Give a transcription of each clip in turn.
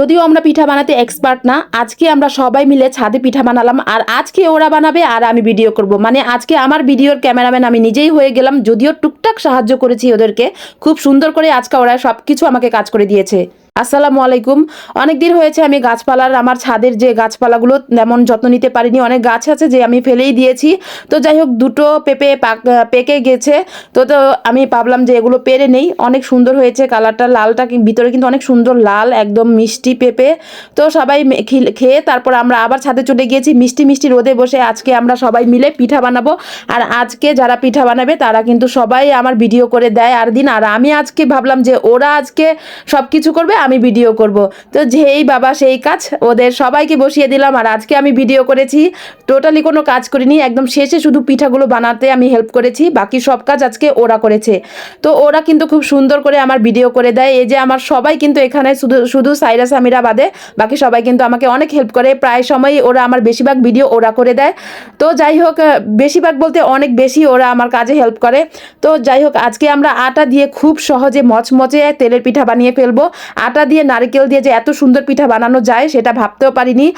যদিও আমরা পিঠা বানাতে এক্সপার্ট না, আজকে আমরা সবাই মিলে ছাদে পিঠা বানালাম আর আজকে ওরা বানাবে আর আমি ভিডিও করব। মানে আজকে আমার ভিডিওর ক্যামেরাম্যান আমি নিজেই হয়ে গেলাম, যদিও টুকটাক সাহায্য করেছি ওদেরকে, খুব সুন্দর করে আজকে ওরা সব কিছু আমাকে কাজ করে দিয়েছে। আসসালামু আলাইকুম। অনেক দিন হয়েছে, আমি গাছপালার, আমার ছাদের যে গাছপালাগুলো তেমন যত্ন নিতে পারিনি। অনেক গাছ আছে যে আমি ফেলেই দিয়েছি। তো যাই হোক, দুটো পেঁপে পাক গেছে। তো তো আমি ভাবলাম যে এগুলো পেরে নেই। অনেক সুন্দর হয়েছে কালারটা, লালটা ভিতরে কিন্তু অনেক সুন্দর লাল, একদম মিষ্টি পেঁপে। তো সবাই খেয়ে তারপর আমরা আবার ছাদে চলে গিয়েছি। মিষ্টি মিষ্টি রোদে বসে আজকে আমরা সবাই মিলে পিঠা বানাবো। আর আজকে যারা পিঠা বানাবে, তারা কিন্তু সবাই আমার ভিডিও করে দেয় আর দিন। আর আমি আজকে ভাবলাম যে ওরা আজকে সব কিছু করবে আমি ভিডিও করব। তো যেই বাবা, সেই কাজ ওদের সবাইকে বসিয়ে দিলাম আর আজকে আমি ভিডিও করেছি। টোটালি কোনো কাজ করিনি, একদম শেষে শুধু পিঠাগুলো বানাতে আমি হেল্প করেছি, বাকি সব কাজ আজকে ওরা করেছে। তো ওরা কিন্তু খুব সুন্দর করে আমার ভিডিও করে দেয়, এই যে আমার সবাই কিন্তু এখানে শুধু শুধু সাইরাস আমিরা বাদে, বাকি সবাই কিন্তু আমাকে অনেক হেল্প করে, প্রায় সময়ই ওরা আমার বেশিরভাগ ভিডিও ওরা করে দেয়। তো যাই হোক, বেশিরভাগ বলতে অনেক বেশি ওরা আমার কাজে হেল্প করে। তো যাই হোক, আজকে আমরা আটা দিয়ে খুব সহজে মচমচে তেলের পিঠা বানিয়ে ফেলব। আটা দিয়ে, নারকেল দিয়ে যে এত সুন্দর পিঠা বানানো যায়, সেটা ভাবতেও পারিনি।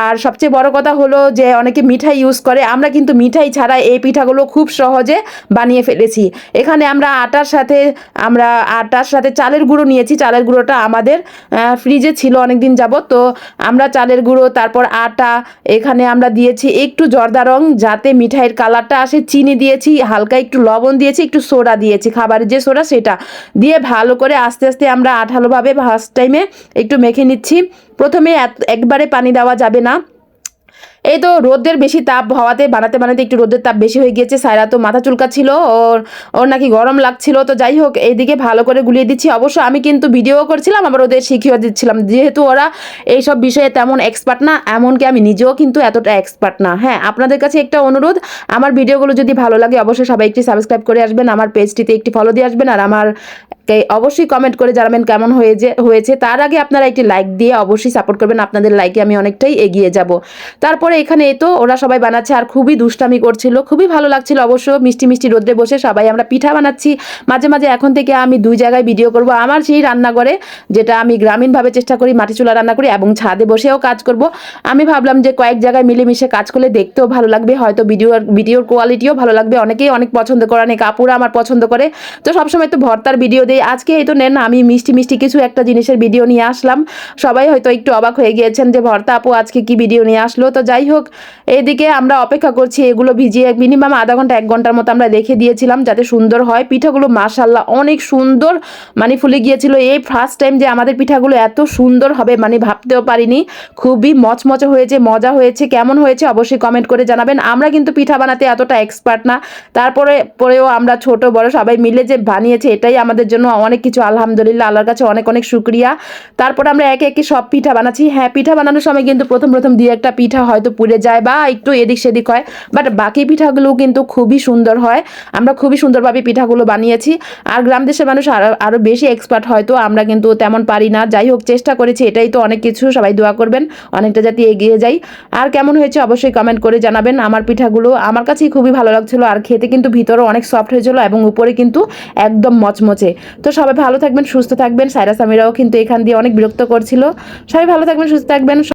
আর সবচেয়ে বড় কথা হলো যে, অনেকে মিঠাই ইউজ করে। আমরা কিন্তু মিঠাই ছাড়া এই পিঠাগুলো খুব সহজে বানিয়ে ফেলেছি। এখানে আমরা আটার সাথে, আমরা আটার সাথে চালের গুঁড়ো নিয়েছি। চালের গুঁড়োটা আমাদের ফ্রিজে ছিল অনেক দিন যাবত তো আমরা চালের গুঁড়ো, তারপর আটা, এখানে আমরা দিয়েছি একটু জর্দা রং, যাতে মিঠাইয়ের কালারটা আসে। চিনি দিয়েছি, হালকা একটু লবণ দিয়েছি, একটু সোডা দিয়েছি। খাবারের যে সোডা, সেটা। দিয়ে ভালো করে আস্তে আস্তে আমরা আঠালোভাবে ফার্স্ট টাইমে একটু মেখে নিচ্ছি। প্রথমে একবারে পানি দেওয়া যাবে না। এই তো রোদের বেশি তাপ হওয়াতে বানাতে বানাতে একটু রোদের তাপ বেশি হয়ে গিয়েছে। সায়রা তো মাথা চুলকাচ্ছিল, ওর ওর নাকি গরম লাগছিল। তো যাই হোক, এইদিকে ভালো করে গুলিয়ে দিচ্ছি। অবশ্য আমি কিন্তু ভিডিও করছিলাম, আবার ওদের শিখিয়ে দিচ্ছিলাম। যেহেতু ওরা এইসব বিষয়ে তেমন এক্সপার্ট না, এমনকি আমি নিজেও কিন্তু এতটা এক্সপার্ট না। হ্যাঁ আপনাদের কাছে একটা অনুরোধ, আমার ভিডিওগুলো যদি ভালো লাগে, অবশ্যই সবাই একটি সাবস্ক্রাইব করে আসবেন, আমার পেজটিতে একটি ফলো দিয়ে আসবেন, আর আমার অবশ্যই কমেন্ট করে জানাবেন কেমন হয়েছে হয়েছে। তার আগে আপনারা একটি লাইক দিয়ে অবশ্যই সাপোর্ট করবেন। আপনাদের লাইকে আমি অনেকটাই এগিয়ে যাব। তারপরে এখানে তো ওরা সবাই বানাচ্ছে আর খুবই দুষ্টামি করছিল। খুবই ভালো লাগছিল অবশ্য মিষ্টি মিষ্টি রোদ্রে বসে সবাই আমরা পিঠা বানাচ্ছি। মাঝে মাঝে এখন থেকে আমি দুই জায়গায় ভিডিও করব। আমার সেই রান্নাঘরে যেটা আমি গ্রামীণভাবে চেষ্টা করি, মাটি চুলা রান্না করি এবং ছাদে বসেও কাজ করব। আমি ভাবলাম যে কয়েক জায়গায় মিলেমিশে কাজ করলে দেখতেও ভালো লাগবে, হয়তো ভিডিওর ভিডিওর কোয়ালিটিও ভালো লাগবে। অনেকেই অনেক পছন্দ করে, অনেক আপুরা আমার পছন্দ করে। তো সবসময় তো ভর্তার ভিডিও দেই। আজকে এই তো নেন, আমি মিষ্টি মিষ্টি কিছু একটা জিনিসের ভিডিও নিয়ে আসলাম। সবাই হয়তো একটু অবাক হয়ে গিয়েছেন যে, ভর্তা আপু, আজকে কি ভিডিও নিয়ে আসলো? তো যাই হোক এইদিকে আমরা অপেক্ষা করছি, এগুলো ভিজিয়ে মিনিমাম আধা ঘণ্টা, এক ঘণ্টার মতো আমরা রেখে দিয়েছিলাম যাতে সুন্দর হয়। পিঠাগুলো মাশাল্লাহ অনেক সুন্দর মানে ফুলে গিয়েছিল। এই ফার্স্ট টাইম যে আমাদের পিঠাগুলো এত সুন্দর হবে মানে ভাবতেও পারিনি। খুবই মচমচে হয়েছে, মজা হয়েছে, কেমন হয়েছে অবশ্যই কমেন্ট করে জানাবেন। আমরা কিন্তু পিঠা বানাতে এতটা এক্সপার্ট না। তারপরে, পরেও আমরা ছোট, বড় সবাই মিলে যে বানিয়েছে, এটাই আমাদের জন্য অনেক কিছু, আলহামদুলিল্লাহ, আল্লাহর কাছে অনেক অনেক শুক্রিয়া। তারপর আমরা একে একে সব পিঠা বানাচ্ছি। হ্যাঁ পিঠা বানানোর সময় কিন্তু প্রথম প্রথম দিয়ে একটা পিঠা হয়তো পুড়ে যায় বা একটু এদিক সেদিক হয়। বাট বাকি পিঠাগুলো কিন্তু খুবই সুন্দর হয়। আমরা খুবই সুন্দরভাবে পিঠাগুলো বানিয়েছি। আর গ্রাম দেশের মানুষ আরও আরও বেশি এক্সপার্ট হয়তো আমরা কিন্তু তেমন পারি না। যাই হোক, চেষ্টা করেছি। এটাই তো অনেক কিছু। সবাই দোয়া করবেন। অনেকটা যাতে এগিয়ে যাই। আর কেমন হয়েছে অবশ্যই কমেন্ট করে জানাবেন। আমার পিঠাগুলো আমার কাছেই খুবই ভালো লাগছিল। আর খেতে কিন্তু ভিতরে অনেক সফট হয়েছিল এবং উপরে কিন্তু একদম মচমচে। তো সবাই ভালো থাকবেন, সুস্থ থাকবেন। সাইরাস আমিরাও কিন্তু এখান দিয়ে অনেক বিরক্ত করছিল। সবাই ভালো থাকবেন, সুস্থ থাকবেন।